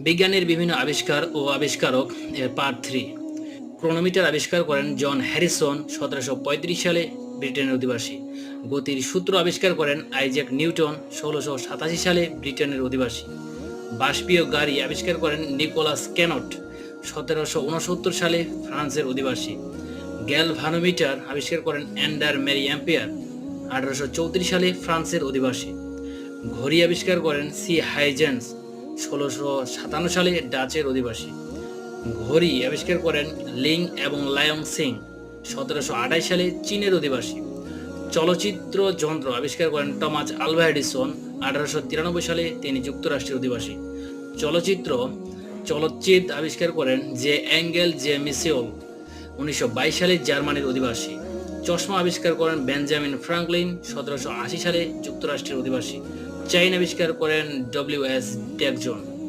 বিজ্ঞানের বিভিন্ন আবিষ্কার ও আবিষ্কারক এর পার্ট থ্রি ক্রোনোমিটার আবিষ্কার করেন জন হ্যারিসন সতেরোশো পঁয়ত্রিশ সালে ব্রিটেনের অধিবাসী। গতির সূত্র আবিষ্কার করেন আইজ্যাক নিউটন ষোলোশো সাতাশি সালে ব্রিটেনের অধিবাসী। বাষ্পীয় গাড়ি আবিষ্কার করেন নিকোলাস ক্যানট সতেরোশো উনসত্তর সালে ফ্রান্সের অধিবাসী। গ্যালভানোমিটার আবিষ্কার করেন অ্যান্ডার মেরি অ্যাম্পিয়ার আঠারোশো চৌত্রিশ সালে ফ্রান্সের অধিবাসী। ঘড়ি আবিষ্কার করেন সি হাইজেন্স ষোলোশো সাতান্ন সালে ডাচের অধিবাসী। ঘড়ি আবিষ্কার করেন লিং এবং লায়ং সিং, সতেরোশো আঠাশ সালে চীনের অধিবাসী। চলচ্চিত্র যন্ত্র আবিষ্কার করেন টমাস আলভা এডিসন, আঠারোশো তিরানব্বই সালে তিনি যুক্তরাষ্ট্রের অধিবাসী। চলচ্চিত্র চলচ্চিত্র আবিষ্কার করেন যে অ্যাঙ্গেল যে মিসিওল উনিশশো বাইশ সালে জার্মানির অধিবাসী। চশমা আবিষ্কার করেন বেঞ্জামিন ফ্রাঙ্কলিন, সতেরোশো আশি সালে যুক্তরাষ্ট্রের অধিবাসী। চাইন আবিষ্কার করেন ডব্লিউ এস ডেকজন